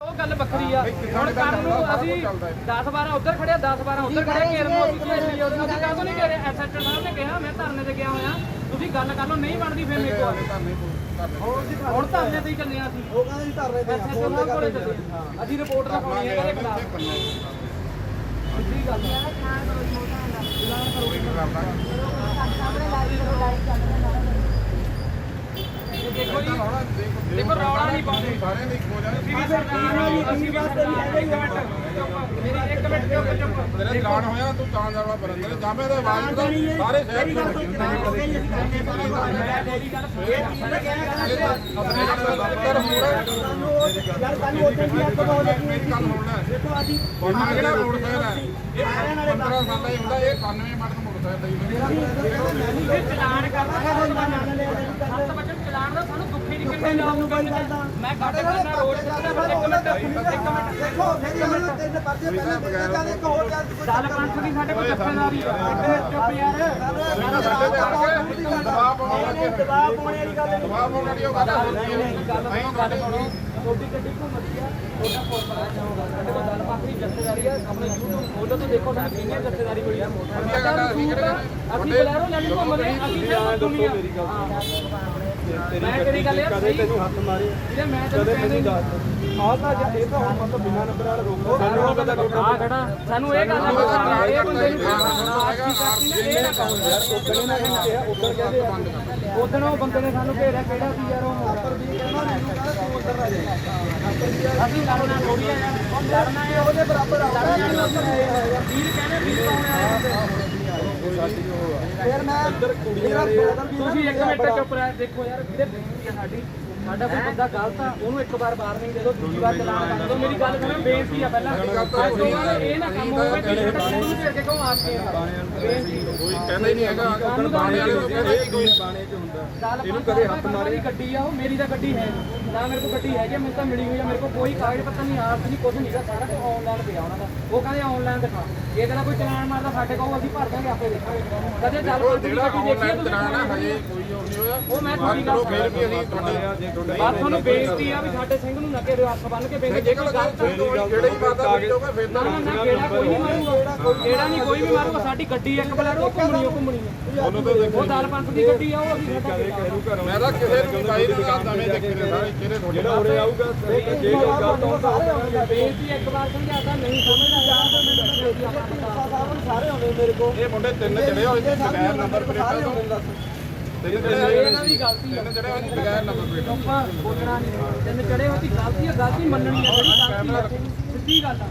ਉਹ ਗੱਲ ਵੱਖਰੀ ਆ ਹੁਣ ਕਰਨ ਨੂੰ ਅਸੀਂ 10 12 ਉੱਧਰ ਖੜਿਆ 10 12 ਉੱਧਰ ਖੜਿਆ ਘੇਰ ਨੂੰ ਅਸੀਂ ਭੇਜੀ ਜੋ ਅਸੀਂ ਕਾਹਤੋਂ ਨਹੀਂ ਕਰੇ ਐਸਐਚਓ ਸਾਹਿਬ ਨੇ ਕਿਹਾ ਮੈਂ ਧਰਨੇ ਤੇ ਗਿਆ ਹੋਇਆ ਤੁਸੀਂ ਗੱਲ ਕਰ ਲਓ ਨਹੀਂ ਬਣਦੀ ਫੇਰ ਮੇਰੇ ਕੋਲ ਹੁਣ ਧਰਨੇ ਤੇ ਹੀ ਚੱਲੇ ਆ ਅਸੀਂ ਉਹ ਕਹਿੰਦੇ ਜੀ ਧਰਨੇ ਤੇ ਐਸਐਚਓ ਸਾਹਿਬ ਕੋਲੇ ਚੱਲੇ। ਅਸੀਂ ਰਿਪੋਰਟ ਲਿਖਾਉਣੀ ਹੈ ਇਹਦੇ ਖਿਲਾਫ ਸਿੱਧੀ ਗੱਲ ਆ। ਇਹ ਦੇਖੋ ਜੀ ਦੇਖੋ ਰੌਲਾ ਨਹੀਂ ਪਾਉਂਦੇ ਸਾਰਿਆਂ ਦੀ ਖੋਜ ਆ ਅਸੀਂ ਵੀ ਸਰਕਾਰ ਨਾਲ ਹੀ ਅਸੀਂ ਵੀ ਇੱਕ ਮੇਰੀ ਇੱਕ ਮਿੰਟ ਚੁੱਪ ਚੁੱਪ ਤੇਰੇ ਐਲਾਨ ਹੋਇਆ ਤੂੰ ਤਾਂ ਜਾਣਾ ਬਰੰਦਰ ਜਾਮੇ ਦੇ ਆਵਾਜ਼ ਦਾ ਸਾਰੇ ਸ਼ਹਿਰ ਮੈਂ ਹੋਣਾ ਯਾਰ ਸਾਨੂੰ ਉੱਥੇ ਵੀ ਆਪਾਂ ਬਹੁਤ ਮੇਰੀ ਗੱਲ ਹੋਣਾ ਦੇਖੋ ਅਸੀਂ ਹੁਣ ਜਿਹੜਾ ਮੋਟਰਸਾਈਕਲ ਹੈ ਇਹ 15 ਸਾਲਾਂ ਹੀ ਹੁੰਦਾ ਇਹ 91 ਮਾਡਲ ਮੋਟਰਸਾਈਕਲ ਹੈ ਇਹ ਚਲਾਨ ਕਰਦਾ ਸੱਤ ਵਜੇ ਚਲਾਨ ਦਾ ਸਾਨੂੰ ਦੁੱਖ ਹੀ ਨਹੀਂ ਕਿੰਨੇ ਜਾਊਗਾ ਮੈਂ ਕੱਟ ਕਰਨਾ ਰੋਡ ਪਰ ਇੱਕ ਮਿੰਟ ਇੱਕ ਮਿੰਟ ਦੇਖੋ ਮੇਰੀ ਗੱਲ ਤਿੰਨ ਪਰਚੇ ਪਹਿਲਾਂ ਨਾਲ ਇੱਕ ਹੋਰ ਗੱਲ ਪੰਥ ਸਾਡੇ ਕੋਲ ਜੱਥੇਦਾਰੀ ਆ। ਚੁੱਪ ਯਾਰ। ਦਬਾਅ ਪਾਉਣ ਲੱਗੇ ਦਬਾਅ ਪਾਉਣੇ ਵਾਲੀ ਗੱਲ ਨਹੀਂ। ਦਬਾਅ ਪਾਉਣ ਵਾਲੀ ਉਹ ਗੱਲ ਹੁੰਦੀ ਹੈ ਗੱਲ ਗੱਲ ਸੁਣੋ ਛੋਟੀ ਗੱਡੀ ਘੁੰਮਦੀ ਆ ਉਹਦਾ ਕੋਲ ਸਾਡੇ ਕੋਲ ਗੱਲ ਪਾਤੀ ਜੱਥੇਦਾਰੀ ਆ ਆਪਣੇ YouTube ਖੋਲੋ ਤੋਂ ਦੇਖੋ ਸਾਨੂੰ ਕਿੰਨੀ ਮਿਲੀ ਆ ਗੱਲ ਅਸੀਂ ਬਲੈਰੋ ਘੁੰਮਦੇ ਅਸੀਂ ਦੁਨੀਆ ਮੈਂ ਤੇਰੀ ਗੱਲ ਯਾਰ ਸਹੀ ਤੈਨੂੰ ਹੱਥ ਮਾਰੇ ਜੇ ਮੈਂ ਤੈਨੂੰ ਕਹਿੰਦੇ ਆਹ ਤਾਂ ਜੇ ਇਹ ਤਾਂ ਹੁਣ ਮਤਲਬ ਬਿਨਾਂ ਨੰਬਰ ਵਾਲਾ ਰੋਕੋ ਸਾਨੂੰ ਉਹ ਪਤਾ ਆ ਖੜਾ। ਸਾਨੂੰ ਇਹ ਗੱਲ ਆ ਪਤਾ ਇਹ ਬੰਦੇ ਨੂੰ ਨਾ ਇਹ ਨਾ ਕਹੋ। ਯਾਰ ਉਧਰ ਨਾ ਕਿਹਾ ਉਧਰ ਕਹਿੰਦੇ ਆ ਉਦੋਂ ਉਹ ਬੰਦੇ ਨੇ ਸਾਨੂੰ ਘੇਰਿਆ ਕਿਹੜਾ ਸੀ ਯਾਰ ਉਹ? ਪਰ ਵੀ ਕਹਿੰਦਾ ਮੈਨੂੰ ਕਹਿੰਦਾ ਤੂੰ ਉਧਰ ਆ ਜਾ। ਅਸੀਂ ਲੜਨਾ ਥੋੜੀ ਆ ਯਾਰ ਲੜਨਾ ਹੈ ਉਹਦੇ ਬਰਾਬਰ ਆ। ਵੀਰ ਕਹਿੰਦੇ ਵੀਰ ਕੌਣ ਆ। ਫਿਰ ਮੈਂ ਮੇਰਾ ਬ੍ਰਦਰ ਵੀ ਤੁਸੀਂ ਇੱਕ ਮਿੰਟ ਚੁੱਪ ਰਹਿ ਦੇਖੋ ਯਾਰ ਵੀਰੇ ਬੇਨਤੀ ਹੈ ਸਾਡੀ। ਸਾਡਾ ਕੋਈ ਬੰਦਾ ਗਲਤ ਆ ਉਹਨੂੰ ਇੱਕ ਵਾਰ ਵਾਰਨਿੰਗ ਦੇ ਦਿਓ ਦੂਜੀ ਵਾਰ ਚਲਾਨ ਕਰ ਦਿਓ। ਮੇਰੀ ਗੱਲ ਸੁਣੋ ਬੇਨਤੀ ਆ ਪਹਿਲਾਂ। ਅੱਜ ਤੋਂ ਬਾਅਦ ਇਹ ਨਾ ਕੰਮ ਹੋਵੇ ਕਿ ਕਾਨੂੰਨ ਦੇ ਅੱਗੇ ਕਹੋ ਆਸਕੇ ਬੇਨਤੀ ਕੋਈ। ਕਹਿੰਦਾ ਹੀ ਨਹੀਂ ਹੈਗਾ ਬਾਣੇ ਵਾਲੇ ਤੋਂ। ਕਹਿੰਦੇ ਹੀ ਕੋਈ ਬਾਣੇ 'ਚ ਹੁੰਦਾ। ਗੱਲ ਇਹਨੂੰ ਕਦੇ ਹੱਥ ਮਾਰੀ ਗੱਡੀ ਆ ਉਹ ਮੇਰੀ ਤਾਂ ਗੱਡੀ ਹੈ। ਨੀ। ਮੇਰੇ ਕੋਲ ਗੱਡੀ ਹੈਗੀ ਮੈਨੂੰ ਤਾਂ ਮਿਲੀ ਹੋਈ ਆ ਮੇਰੇ ਕੋਲ ਕੋਈ ਕਾਗਜ਼ ਪੱਤਰ ਨਹੀਂ ਆਰਸ ਨਹੀਂ ਕੁਝ ਨਹੀਂਗਾ ਸਾਰਾ ਕੁਝ ਆਨਲਾਈਨ ਪਿਆ ਉਹਨਾਂ ਦਾ। ਉਹ ਕਹਿੰਦੇ ਆਨਲਾਈਨ ਦਿਖਾ। ਜੇ ਤੇਰਾ ਕੋਈ ਚਲਾਨ ਮਾਰਦਾ ਸਾਡੇ ਕੋਲ ਅਸੀਂ ਭਰ ਦਾਂਗੇ ਆਪੇ ਦੇਖਾਂਗੇ। ਕਦੇ ਪਈ ਜਿਹੜਾ ਗੱਡੀ ਦੇਖੀ ਤੁਸੀਂ ਹਜੇ ਕੋਈ ਨਹੀਂ ਹੋਇਆ। ਉਹ ਮੈਂ ਤੁਹਾਡੀ ਗੱਲ ਫਿਰ ਵੀ ਅਸੀਂ ਤੁਹਾਡੇ ਬਸ ਤੁਹਾਨੂੰ ਬੇਇੱਜ਼ਤੀ ਆ ਵੀ ਸਾਡੇ ਸਿੰਘ ਨੂੰ ਨੱਕੇ ਦੇ ਹੱਥ ਬੰਨ ਕੇ ਬੇਇੱਜ਼ਤੀ ਜੇ ਕੋਈ ਗੱਲ ਜਿਹੜੇ ਹੀ ਬਾਤਾਂ ਜਾਓਗੇ ਫਿਰ ਨਾ ਨਾ ਕਿਹੜਾ ਕੋਈ ਨਹੀਂ ਮਾਰੂਗਾ ਕਿਹੜਾ ਨਹੀਂ ਕੋਈ ਵੀ ਮਾਰੂਗਾ ਸਾਡੀ ਗੱਡੀ ਇੱਕ ਬਲੈਰੋ ਉਹ ਘੁੰਮਣੀ ਉਹ ਘੁੰਮਣੀ ਆ। ਉਹਨੂੰ ਤਾਂ ਦੇਖੋ। ਉਹ ਦਲ ਪੰਥ ਦੀ ਗੱਡੀ ਆ ਉਹ ਅਸੀਂ ਸਾਡਾ ਮੈਂ ਤਾਂ ਕਿਸੇ ਨੂੰ ਵੀ ਬਾਈ ਦੇ ਨਾਲ ਨਵੇਂ ਦੇਖੇ ਨੇ ਸਾਰੇ। ਜਿਹੜਾ ਉਰੇ ਆਊਗਾ ਜੇ ਕੋਈ ਗਲਤ ਹੁੰਦਾ ਸਾਰੇ ਬੇਇੱਜ਼ਤੀ ਇੱਕ ਵਾਰ ਸਮਝਾਤਾ ਨਹੀਂ ਸਮਝਦਾ ਸਾਰੇ ਆਉਂਦੇ ਮੇਰੇ ਕੋਲ। ਇਹ ਮੁੰਡੇ ਤਿੰਨ ਚੜੇ ਹੋਏ ਸੀ ਬਗੈਰ ਨੰਬਰ ਪਲੇਟਾਂ ਤੋਂ। ਤਿੰਨ ਹੋਏ ਇਹਨਾਂ ਦੀ ਗਲਤੀ ਤਿੰਨ ਚੜੇ ਹੋਏ ਸੀ ਬਗੈਰ ਨੰਬਰ ਪਲੇਟਾਂ ਬੋਲਣਾ ਨਹੀਂ। ਤਿੰਨ ਚੜੇ ਹੋਤੀ ਗਲਤੀ ਆ ਗਲਤੀ ਮੰਨਣੀ ਜਿਹੜੀ ਗਲਤੀ ਸਿੱਧੀ ਗੱਲ ਆ।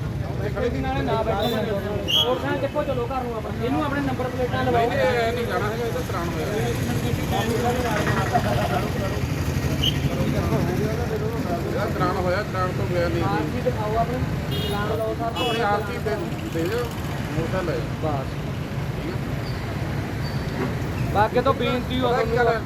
ਖੜੇ ਦੀ ਨਾਲੇ ਨਾ ਬੈਠੇ। ਮੋਟਰਸਾਈਕਲ ਦੇਖੋ ਚਲੋ ਘਰ ਨੂੰ ਆਪਣਾ। ਇਹਨੂੰ ਆਪਣੇ ਨੰਬਰ ਪਲੇਟਾਂ ਲਵਾਓ। ਨਹੀਂ ਨਹੀਂ ਜਾਣਾ ਹੈਗਾ ਇਹ ਤਾਂ ਤਰਾਨ ਹੋਇਆ ਇਹਦਾ ਤਰਾਨ ਹੋਇਆ ਤਰਾਨ ਤੋਂ ਗਿਆ ਨਹੀਂ ਆਰਸੀ ਦਿਖਾਓ ਆਪਣੇ। ਚਲਾਨ ਲਓ ਸਰ ਆਪਣੇ ਆਰਤੀ ਦੇ ਦੇ ਦਿਓ ਮੋਟਾ ਲੈ ਬਸ। ਬਾਕੀ ਤੋਂ ਬੇਨਤੀ ਹੋ ਪਤਾ ਕੀ ਗੱਲ ਹੈ?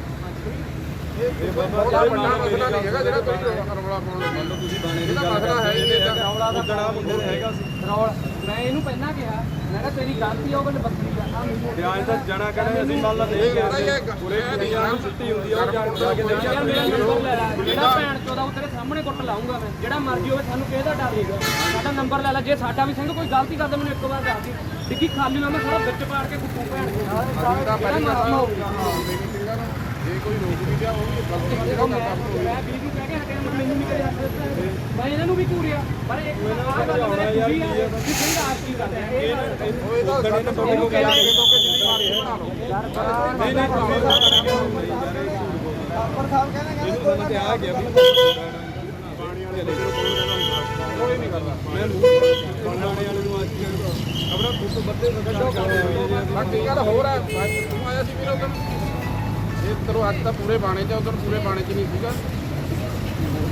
ਇਹ ਬਹੁਤ ਵੱਡਾ ਮਸਲਾ ਨਹੀਂ ਹੈਗਾ ਜਿਹੜਾ ਤੁਸੀਂ ਰੌਲਾ ਪਾਉਣ ਲੱਗੇ ਮੰਨ ਲਓ ਤੁਸੀਂ ਬਾਣੇ ਇਹਦਾ ਮਸਲਾ ਹੈ ਹੀ ਨਹੀਂ ਇਹਦਾ। ਰੌਲਾ ਦਾ ਉਦਣਾ ਮੁੰਡੇ ਨੇ ਹੈਗਾ ਸੀ। ਰੌਲ। ਮੈਂ ਇਹਨੂੰ ਪਹਿਲਾਂ ਕਿਹਾ ਮੈਂ ਕਿਹਾ ਤੇਰੀ ਗਲਤੀ ਆ ਉਹ ਗੱਲ ਬੱਕਰੀ ਆ। ਆ ਮੈਨੂੰ ਵਿਆਜ ਤਾਂ ਜਣਾ ਕਹਿੰਦੇ ਅਸੀਂ ਮੰਨ ਲਾ ਇਹ ਪਤਾ ਹੀ ਹੈ। ਉਰੇ ਨਹੀਂ ਆ ਛੁੱਟੀ ਹੁੰਦੀ ਆ ਉਹ ਜਾਣ ਜਾ ਕੇ ਦੇਖਿਆ ਯਾਰ ਮੇਰਾ ਨੰਬਰ ਲੈ ਲੈ। ਜਿਹੜਾ ਭੈਣ ਚੋਦਾ ਉਹ ਤੇਰੇ ਸਾਹਮਣੇ ਕੁੱਟ ਲਾਉਂਗਾ ਮੈਂ। ਜਿਹੜਾ ਮਰਜ਼ੀ ਹੋਵੇ ਸਾਨੂੰ ਕਿਹਦਾ ਡਰ ਨਹੀਂਗਾ। ਸਾਡਾ ਨੰਬਰ ਲੈ ਲੈ। ਜੇ ਸਾਡਾ ਵੀ ਸਿੰਘ ਕੋਈ ਗਲਤੀ ਕਰਦਾ ਮੈਨੂੰ ਇੱਕ ਵਾਰ ਦੱਸ ਦੀ। ਡਿੱਗੀ ਖਾਲੀ ਨਾ ਮੈਂ ਸਾਰਾ ਵਿੱਚ ਪਾੜ ਕੇ ਕੁੱਟੂ ਭੈਣ ਦੇ ਦਾ ਪਹਿਲੀ ਗੱਲ ਜੇ ਕੋਈ ਰੋਕ ਵੀ ਗਿਆ ਉਹ ਵੀ ਗਲਤੀ ਜਿਹੜਾ ਮੈਂ ਮੈਂ ਵੀਰ ਨੂੰ ਕਹਿ ਕੇ ਹਟਿਆ ਮੈਂ ਮੈਨੂੰ ਨਹੀਂ ਦਿੱਤਾ ਮੈਂ ਇਹਨਾਂ ਨੂੰ ਵੀ ਘੂਰਿਆ ਪਰ ਇੱਕ ਆਹ ਗੱਲ ਮੇਰੇ ਖੁਸ਼ੀ ਆ ਕਿ ਸਿੰਘ ਆਰਤੀ ਕਰਦਾ ਹੈ ਇਹ ਉਹ ਇਹਦਾ ਸਾਡੇ ਤੋਂ ਕੋਈ ਗਿਆ। ਅੱਗੇ ਤੋਂ ਕਿ ਜਿੰਨੀ ਵਾਰ ਬਣਾ ਲਓ ਨਹੀਂ ਨਹੀਂ ਤੁਸੀਂ ਪਰ ਸਾਹਿਬ ਕਹਿੰਦੇ ਕਹਿੰਦੇ ਕੋਈ ਤੇ ਆ ਗਿਆ ਵੀ ਪਾਣੀ ਵਾਲੇ ਕੋਈ ਨਹੀਂ ਕਰਦਾ। ਮੈਂ ਬਣਾਣੇ ਵਾਲੇ ਨੂੰ ਅੱਜ ਆਪਣਾ ਫੁੱਟ ਬੱਦੇ ਬਾਕੀ ਗੱਲ ਹੋਰ ਹੈ। ਤੂੰ ਆਇਆ ਸੀ ਵੀਰ ਉਦੋਂ ਇਹ ਤਰੋ ਅੱਜ ਤਾਂ ਪੂਰੇ ਬਾਣੇ 'ਚ ਉਦੋਂ ਪੂਰੇ ਬਾਣੇ 'ਚ ਨਹੀਂ ਸੀਗਾ।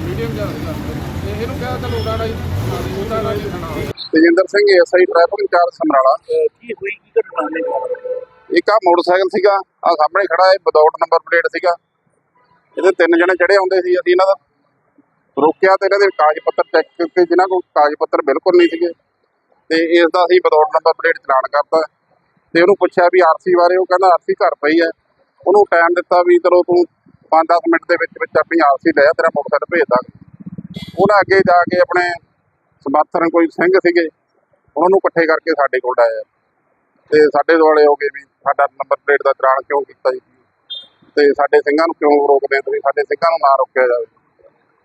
ਮੀਡੀਅਮ ਜਿਹਾ ਸੀਗਾ। ਤੇ ਇਹਨੂੰ ਕਿਹਾ ਤਾਂ ਲੋੜਾ ਨਹੀਂ ਲੋੜਾ ਨਹੀਂ ਖਾਣਾ Tejinder Singh SI traffic incharge Samrala. ਕੀ ਹੋਈ ਕੀ ਘਟਨਾ ਨੇ? ਇੱਕ ਆ ਮੋਟਰਸਾਈਕਲ ਸੀਗਾ ਆ ਸਾਹਮਣੇ ਖੜਾ ਹੈ ਵਿਦਆਊਟ ਨੰਬਰ ਪਲੇਟ ਸੀਗਾ। ਇਹਦੇ ਤਿੰਨ ਜਣੇ ਚੜੇ ਆਉਂਦੇ ਸੀ ਅਸੀਂ ਇਹਨਾਂ ਦਾ। ਰੋਕਿਆ ਤੇ ਇਹਨਾਂ ਦੇ ਕਾਗਜ਼ ਪੱਤਰ ਚੈੱਕ ਕੀਤੇ ਜਿਨ੍ਹਾਂ ਕੋਲ ਕਾਗਜ਼ ਪੱਤਰ ਬਿਲਕੁਲ ਨਹੀਂ ਸੀਗੇ। ਤੇ ਇਸ ਦਾ ਅਸੀਂ ਵਿਦਆਊਟ ਨੰਬਰ ਪਲੇਟ ਚਲਾਨ ਕਰਤਾ। ਤੇ ਉਹਨੂੰ ਪੁੱਛਿਆ ਵੀ ਆਰਸੀ ਬਾਰੇ ਉਹ ਕਹਿੰਦਾ ਆਰਸੀ ਘਰ ਪਈ ਹੈ। ਉਹਨੂੰ ਟਾਈਮ ਦਿੱਤਾ ਵੀ ਚਲੋ ਤੂੰ 5-10 ਮਿੰਟ ਦੇ ਵਿੱਚ ਵਿੱਚ ਆਪਣੀ ਆਰਸੀ ਲੈ ਆ, ਤੇਰਾ ਮੋਟਰਸਾਈਕਲ ਭੇਜ ਦਾਂਗੇ। ਉਹਨਾਂ ਅੱਗੇ ਜਾ ਕੇ ਆਪਣੇ ਸਮਰਥਨ ਕੋਈ ਸਿੰਘ ਸੀਗੇ, ਉਹਨਾਂ ਨੂੰ ਇਕੱਠੇ ਕਰਕੇ ਸਾਡੇ ਕੋਲ ਆਏ। ਤੇ ਸਾਡੇ ਦੁਆਲੇ ਹੋ ਗਏ ਵੀ ਸਾਡਾ ਨੰਬਰ ਪਲੇਟ ਦਾ ਚਲਾਨ ਕਿਉਂ ਕੀਤਾ ਜੀ? ਤੇ ਸਾਡੇ ਸਿੰਘਾਂ ਨੂੰ ਕਿਉਂ ਰੋਕਦੇ ਤੁਸੀਂ? ਸਾਡੇ ਸਿੰਘਾਂ ਨੂੰ ਨਾ ਰੋਕਿਆ ਜਾਵੇ।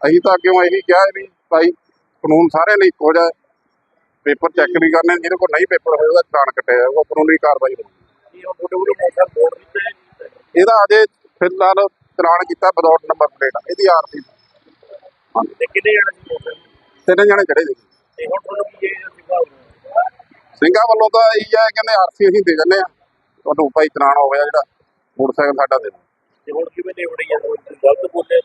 ਅਸੀਂ ਤਾਂ ਅੱਗੇ ਇਹੀ ਕਿਹਾ ਹੈ ਵੀ ਭਾਈ, ਕਾਨੂੰਨ ਸਾਰਿਆਂ ਲਈ ਇੱਕੋ ਜਿਹਾ ਹੈ। ਪੇਪਰ ਚੈੱਕ ਵੀ ਕਰਨੇ ਜਿਹਦੇ ਕੋਲ ਨਹੀਂ ਪੇਪਰ ਹੋਏ ਉਹਦਾ ਚਲਾਨ ਕੱਟਿਆ ਜਾਊਗਾ, ਕਾਨੂੰਨੀ ਕਾਰਵਾਈ ਹੋਊਗੀ। ਇਹਦਾ ਅਜੇ ਫਿਲਹਾਲ ਚਲਾਨ ਕੀਤਾ ਵਿਦਆਊਟ ਨੰਬਰ ਪਲੇਟ ਇਹਦੀ ਆਰਸੀ ਤੇ ਕਿੰਨੇ ਜਣੇ ਸੀ ਮੋਟਰ ਤਿੰਨ ਜਣੇ ਚੜੇ ਸੀ ਤੇ ਹੁਣ ਤੁਹਾਨੂੰ ਕੀ ਇਹ ਸਿੱਖਾ ਸਿੰਘਾਂ ਵੱਲੋਂ ਤਾਂ ਇਹੀ ਹੈ ਕਹਿੰਦੇ ਆਰਸੀ ਅਸੀਂ ਦੇ ਦਿੰਦੇ ਆ ਤੁਹਾਨੂੰ ਭਾਈ ਚਲਾਨ ਹੋ ਗਿਆ ਜਿਹੜਾ ਮੋਟਰਸਾਈਕਲ ਸਾਡਾ ਦੇ ਦਿਓ। ਤੇ ਹੁਣ ਕਿਵੇਂ ਦੇ ਉੜੀ ਆ? ਗਲਤ ਬੋਲੇ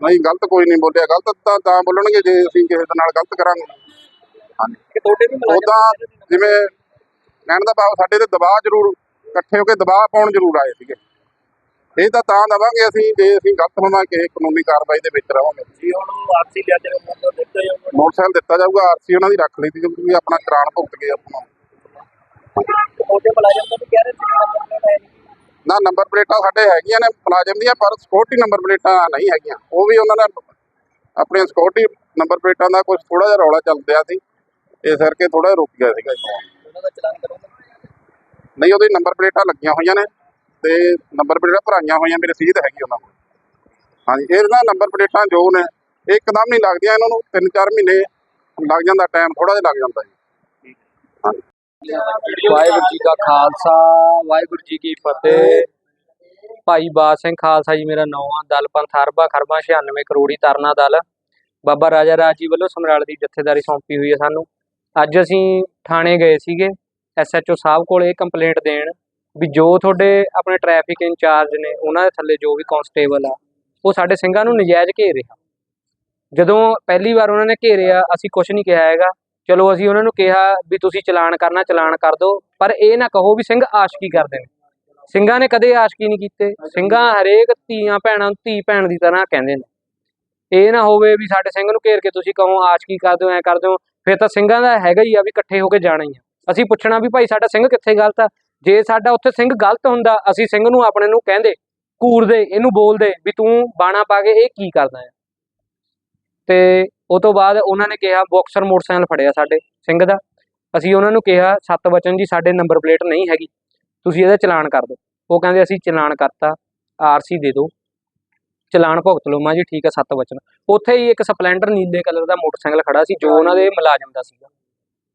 ਨਹੀਂ ਗਲਤ ਕੋਈ ਨਹੀਂ ਬੋਲਿਆ। ਗਲਤ ਤਾਂ ਤਾਂ ਬੋਲਣਗੇ ਜੇ ਅਸੀਂ ਕਿਸੇ ਦੇ ਨਾਲ ਗਲਤ ਕਰਾਂਗੇ। ਹਾਂਜੀ। ਕਿ ਤੁਹਾਡੇ ਵੀ ਉਦਾਂ ਜਿਵੇਂ ਕਹਿਣ ਦਾ ਭਾਵ ਸਾਡੇ ਤੇ ਦਬਾਅ ਜ਼ਰੂਰ ਇਕੱਠੇ ਹੋ ਕੇ ਦਬਾਅ ਪਾਉਣ ਜ਼ਰੂਰ ਆਏ ਸੀਗੇ। ਇਹ ਤਾਂ ਤਾਂ ਦਵਾਂਗੇ ਅਸੀਂ ਜੇ ਅਸੀਂ ਗਲਤ ਹੋਵਾਂਗੇ ਕਿਸੇ ਕਾਨੂੰਨੀ ਕਾਰਵਾਈ ਦੇ ਵਿੱਚ ਰਹਾਂਗੇ। ਜੀ ਹੁਣ ਆਰਸੀ ਲਿਆ ਉਹਨਾਂ ਮੋਟਰਸਾਈਕਲ ਦਿੱਤਾ ਜਾਊਗਾ ਆਰਸੀ ਉਹਨਾਂ ਦੀ ਰੱਖ ਲਈ ਸੀ ਕਿਉਂਕਿ ਆਪਣਾ ਚਲਾਨ ਭੁਗਤ ਗਏ ਆਪਣਾ ਨੂੰ। ਨੰਬਰ ਪਲੇਟ ਨਾ ਸਾਡੇ ਹੈਗੀਆਂ ਨੇ ਮੁਲਾਜ਼ਮ ਦੀਆਂ ਪਰ ਸਿਕਿਉਰਿਟੀ ਨੰਬਰ ਪਲੇਟਾਂ ਨਹੀਂ ਹੈਗੀਆਂ। ਉਹ ਵੀ ਉਹਨਾਂ ਦਾ ਆਪਣੀਆਂ ਸਿਕਿਉਰਿਟੀ ਨੰਬਰ ਪਲੇਟਾਂ ਦਾ ਕੁਝ ਥੋੜਾ ਜਿਹਾ ਰੌਲਾ ਚੱਲ ਰਿਹਾ ਸੀ। ਇਸ ਕਰਕੇ ਥੋੜਾ ਰੁਕ ਗਿਆ ਸੀਗਾ ਜੀ। ਨਹੀਂ ਉਹਦੀ ਨੰਬਰ ਪਲੇਟਾਂ ਲੱਗੀਆਂ ਹੋਈਆਂ ਨੇ। ਤੇ ਨੰਬਰ ਪਲੇਟਾਂ ਭਰਾਈਆਂ ਹੋਈਆਂ ਮੇਰੀ ਰਸੀਦ ਹੈਗੀ ਉਹਨਾਂ ਕੋਲ। ਹਾਂਜੀ ਇਹਨਾਂ ਨੰਬਰ ਪਲੇਟਾਂ ਜੋ ਨੇ ਇੱਕਦਮ ਨਹੀਂ ਲੱਗਦੀਆਂ ਇਹਨਾਂ ਨੂੰ 3-4 ਮਹੀਨੇ ਲੱਗ ਜਾਂਦਾ ਟਾਈਮ ਥੋੜਾ ਜਿਹਾ ਲੱਗ ਜਾਂਦਾ ਜੀ। ਵਾਹਿਗੁਰੂ ਜੀ ਕਾ ਖਾਲਸਾ, ਵਾਹਿਗੁਰੂ ਜੀ ਕੀ ਫਤਿਹ। ਭਾਈ ਬਾਦ ਸਿੰਘ ਖਾਲਸਾ ਜੀ ਮੇਰਾ ਨਾਮ ਆ ਦਲ ਪੰਥ ਅਰਬਾ ਖਰਬਾ 96 ਕਰੋੜੀ ਤਰਨਾ ਦਲ। ਬਾਬਾ ਰਾਜਾ ਰਾਜ ਜੀ ਵੱਲੋਂ ਸਮਰਾਲੇ ਦੀ ਜਥੇਦਾਰੀ ਸੌਂਪੀ ਹੋਈ ਹੈ ਸਾਨੂੰ। ਅੱਜ ਅਸੀਂ ਥਾਣੇ ਗਏ ਸੀਗੇ ਐਸਐਚਓ ਸਾਹਿਬ ਕੋਲ ਇਹ ਕੰਪਲੇਂਟ ਦੇਣ। ਵੀ ਜੋ ਤੁਹਾਡੇ ਆਪਣੇ ਟ੍ਰੈਫਿਕ ਇੰਚਾਰਜ ਨੇ, ਉਹਨਾਂ ਦੇ ਥੱਲੇ ਜੋ ਵੀ ਕਾਂਸਟੇਬਲ ਆ, ਉਹ ਸਾਡੇ ਸਿੰਘਾਂ ਨੂੰ ਨਜਾਇਜ਼ ਘੇਰ ਰਿਹਾ। ਜਦੋਂ ਪਹਿਲੀ ਵਾਰ ਉਹਨਾਂ ਨੇ ਘੇਰਿਆ, ਅਸੀਂ ਕੁਝ ਨਹੀਂ ਕਿਹਾ ਹੈਗਾ। ਚਲੋ ਅਸੀਂ ਉਹਨਾਂ ਨੂੰ ਕਿਹਾ ਵੀ ਤੁਸੀਂ ਚਲਾਨ ਕਰਨਾ, ਚਲਾਨ ਕਰ ਦਿਓ ਪਰ ਇਹ ਨਾ ਕਹੋ ਵੀ ਸਿੰਘ ਆਸ਼ਕੀ ਕਰਦੇ ਨੇ। ਸਿੰਘਾਂ ਨੇ ਕਦੇ ਆਸ਼ਕੀ ਨਹੀਂ ਕੀਤੇ। ਸਿੰਘਾਂ ਹਰੇਕ ਧੀਆਂ ਭੈਣਾਂ ਨੂੰ ਧੀ ਭੈਣ ਦੀ ਤਰ੍ਹਾਂ ਕਹਿੰਦੇ ਨੇ। ਇਹ ਨਾ ਹੋਵੇ ਵੀ ਸਾਡੇ ਸਿੰਘ ਨੂੰ ਘੇਰ ਕੇ ਤੁਸੀਂ ਕਹੋ ਆਸ਼ਕੀ ਕਰਦੇ ਹੋ ਐ ਕਰਦੇ ਹੋ ਫਿਰ ਤਾਂ ਸਿੰਘਾਂ ਦਾ ਹੈਗਾ ਹੀ ਆ ਵੀ ਇਕੱਠੇ ਹੋ ਕੇ ਜਾਣਾ ਹੀ ਆ। ਅਸੀਂ ਪੁੱਛਣਾ ਵੀ ਭਾਈ, ਸਾਡਾ ਸਿੰਘ ਕਿੱਥੇ ਗਲਤ ਆ? ਜੇ ਸਾਡਾ ਉੱਥੇ ਸਿੰਘ ਗਲਤ ਹੁੰਦਾ, ਅਸੀਂ ਸਿੰਘ ਨੂੰ ਆਪਣੇ ਨੂੰ ਕਹਿੰਦੇ, ਘੂਰਦੇ, ਇਹਨੂੰ ਬੋਲਦੇ ਵੀ ਤੂੰ ਬਾਣਾ ਪਾ ਕੇ ਇਹ ਕੀ ਕਰਦਾ ਹੈ। ਤੇ ਉਹ ਤੋਂ ਬਾਅਦ ਉਹਨਾਂ ਨੇ ਕਿਹਾ, ਬਾਕਸਰ ਮੋਟਰਸਾਈਕਲ ਫੜਿਆ ਸਾਡੇ ਸਿੰਘ ਦਾ। ਅਸੀਂ ਉਹਨਾਂ ਨੂੰ ਕਿਹਾ, ਸੱਤ ਵਚਨ ਜੀ, ਸਾਡੇ ਨੰਬਰ ਪਲੇਟ ਨਹੀਂ ਹੈਗੀ, ਤੁਸੀਂ ਇਹਦਾ ਚਲਾਨ ਕਰ ਦਿਓ। ਉਹ ਕਹਿੰਦੇ, ਅਸੀਂ ਚਲਾਨ ਕਰਤਾ ਆਰਸੀ ਦੇ ਦਿਓ। ਚਲਾਨ ਭੁਗਤ ਲਓ, ਮੈਂ ਜੀ, ਠੀਕ ਆ ਸੱਤ ਵਚਨ ਉੱਥੇ ਹੀ ਇੱਕ ਸਪਲੈਂਡਰ ਨੀਲੇ ਕਲਰ ਦਾ ਮੋਟਰਸਾਈਕਲ ਖੜਾ ਸੀ, ਜੋ ਉਹਨਾਂ ਦੇ ਮੁਲਾਜ਼ਮ ਦਾ ਸੀਗਾ।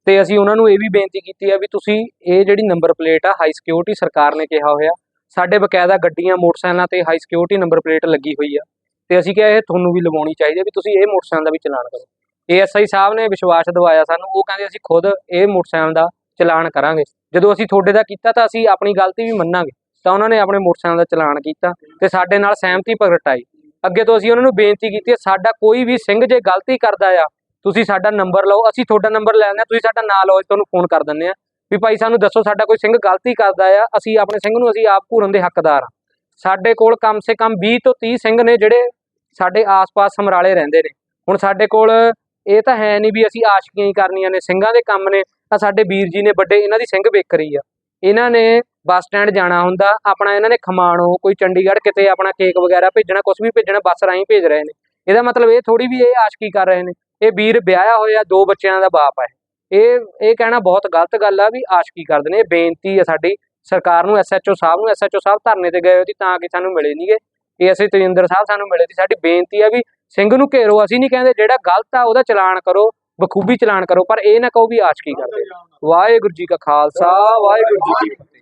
ਤੇ ਅਸੀਂ ਉਹਨਾਂ ਨੂੰ ਇਹ ਵੀ ਬੇਨਤੀ ਕੀਤੀ ਆ ਵੀ ਤੁਸੀਂ ਇਹ ਜਿਹੜੀ ਨੰਬਰ ਪਲੇਟ ਆ ਹਾਈ ਸਿਕਿਉਰਿਟੀ ਸਰਕਾਰ ਨੇ ਕਿਹਾ ਹੋਇਆ, ਸਾਡੇ ਬਕਾਇਦਾ ਗੱਡੀਆਂ, ਮੋਟਰਸਾਈਕਲਾਂ ਤੇ ਹਾਈ ਸਿਕਿਉਰਿਟੀ ਨੰਬਰ ਪਲੇਟ ਲੱਗੀ ਹੋਈ ਆ, ਤੇ ਅਸੀਂ ਕਿਹਾ ਇਹ ਤੁਹਾਨੂੰ ਵੀ ਲਵਾਉਣੀ ਚਾਹੀਦੀ ਹੈ ਵੀ ਤੁਸੀਂ ਇਹ ਮੋਟਰਸਾਈਕਲ ਦਾ ਵੀ ਚਲਾਨ ਕਰੋ। ਏਐਸਆਈ ਸਾਹਿਬ ਨੇ ਵਿਸ਼ਵਾਸ ਦਿਵਾਇਆ ਸਾਨੂੰ, ਉਹ ਕਹਿੰਦੇ ਅਸੀਂ ਖੁਦ ਇਹ ਮੋਟਰਸਾਈਕਲ ਦਾ ਚਲਾਨ ਕਰਾਂਗੇ। ਜਦੋਂ ਅਸੀਂ ਤੁਹਾਡੇ ਦਾ ਕੀਤਾ ਤਾਂ ਅਸੀਂ ਆਪਣੀ ਗਲਤੀ ਵੀ ਮੰਨਾਂਗੇ, ਤਾਂ ਉਹਨਾਂ ਨੇ ਆਪਣੇ ਮੋਟਰਸਾਈਕਲ ਦਾ ਚਲਾਨ ਕੀਤਾ ਤੇ ਸਾਡੇ ਨਾਲ ਸਹਿਮਤੀ ਪ੍ਰਗਟਾਈ। ਅੱਗੇ ਤੋਂ ਅਸੀਂ ਉਹਨਾਂ ਨੂੰ ਬੇਨਤੀ ਕੀਤੀ ਸਾਡਾ ਕੋਈ ਵੀ ਸਿੰਘ ਜੇ ਗਲਤੀ ਕਰਦਾ ਆ ਤੁਸੀਂ ਸਾਡਾ ਨੰਬਰ ਲਓ, ਅਸੀਂ ਤੁਹਾਡਾ ਨੰਬਰ ਲੈ ਲੈਂਦੇ ਹਾਂ, ਤੁਸੀਂ ਸਾਡਾ ਨਾਂ ਲਓ ਤੁਹਾਨੂੰ ਫੋਨ ਕਰ ਦਿੰਦੇ ਆ ਵੀ ਭਾਈ ਸਾਨੂੰ ਦੱਸੋ ਸਾਡਾ ਕੋਈ ਸਿੰਘ ਗਲਤੀ ਕਰਦਾ ਆ, ਅਸੀਂ ਆਪਣੇ ਸਿੰਘ ਨੂੰ ਅਸੀਂ ਆਪ ਘੂਰਨ ਦੇ ਹੱਕਦਾਰ ਆ ਸਾਡੇ ਕੋਲ ਕਮ ਸੇ ਕਮ 20 ਤੋਂ 30 ਸਿੰਘ ਨੇ ਜਿਹੜੇ ਸਾਡੇ ਆਸ-ਪਾਸ ਸਮਰਾਲੇ ਰਹਿੰਦੇ ਨੇ। ਹੁਣ ਸਾਡੇ ਕੋਲ ਇਹ ਤਾਂ ਹੈ ਨਹੀਂ ਵੀ ਅਸੀਂ ਆਸ਼ਕੀਆਂ ਹੀ ਕਰਨੀਆਂ ਨੇ, ਸਿੰਘਾਂ ਦੇ ਕੰਮ ਨੇ। ਤਾਂ ਸਾਡੇ ਵੀਰ ਜੀ ਨੇ ਵੱਡੇ ਇਹਨਾਂ ਦੀ ਸਿੰਘ ਵੇਕਰੀ ਆ। ਇਹਨਾਂ ਨੇ ਬੱਸ ਸਟੈਂਡ ਜਾਣਾ ਹੁੰਦਾ, ਆਪਣਾ ਇਹਨਾਂ ਨੇ ਖਮਾਣੋ, ਕੋਈ ਚੰਡੀਗੜ੍ਹ ਕਿਤੇ ਆਪਣਾ ਕੇਕ ਵਗੈਰਾ ਭੇਜਣਾ ਕੁਝ ਵੀ ਭੇਜਣਾ, ਬੱਸ ਰਾਹੀਂ ਭੇਜ ਰਹੇ ਨੇ। ਇਹਦਾ ਮਤਲਬ ਇਹ ਥੋੜੀ ਵੀ ਇਹ ਆਸ਼ਕੀ ਕਰ ਰਹੇ ਨੇ। ਇਹ ਵੀਰ ਵਿਆਹਿਆ ਹੋਇਆ, ਦੋ ਬੱਚਿਆਂ ਦਾ ਬਾਪ ਹੈ। ਇਹ ਇਹ ਕਹਿਣਾ ਬਹੁਤ ਗਲਤ ਗੱਲ ਆ ਵੀ ਆਸ਼ਕੀ ਕਰਦੇ ਨੇ ਬੇਨਤੀ ਹੈ ਸਾਡੀ। ਸਰਕਾਰ ਨੂੰ ਐਸਐਚਓ ਸਾਹਿਬ ਨੂੰ ਐਸਐਚਓ ਸਾਹਿਬ ਧਰਨੇ ਤੇ ਗਏ ਹੋਏ ਤਾਂ ਕਿ ਸਾਨੂੰ ਮਿਲੇ ਨਹੀਂਗੇ ਇਹ ਅਸੀਂ ਤਜਿੰਦਰ ਸਾਹਿਬ ਸਾਨੂੰ ਮਿਲੇ ਸੀ। ਸਾਡੀ ਬੇਨਤੀ ਆ ਵੀ ਸਿੰਘ ਨੂੰ ਘੇਰੋ, ਅਸੀਂ ਨਹੀਂ ਕਹਿੰਦੇ ਜਿਹੜਾ ਗਲਤ ਆ ਉਹਦਾ ਚਲਾਨ ਕਰੋ, ਬਖੂਬੀ ਚਲਾਨ ਕਰੋ, ਪਰ ਇਹ ਨਾ ਕਹੋ ਵੀ ਆਸ਼ਕੀ ਕਰਦੇ। ਵਾਹਿਗੁਰੂ ਜੀ ਕਾ ਖਾਲਸਾ, ਵਾਹਿਗੁਰੂ ਜੀ ਕੀ ਫਤਿਹ।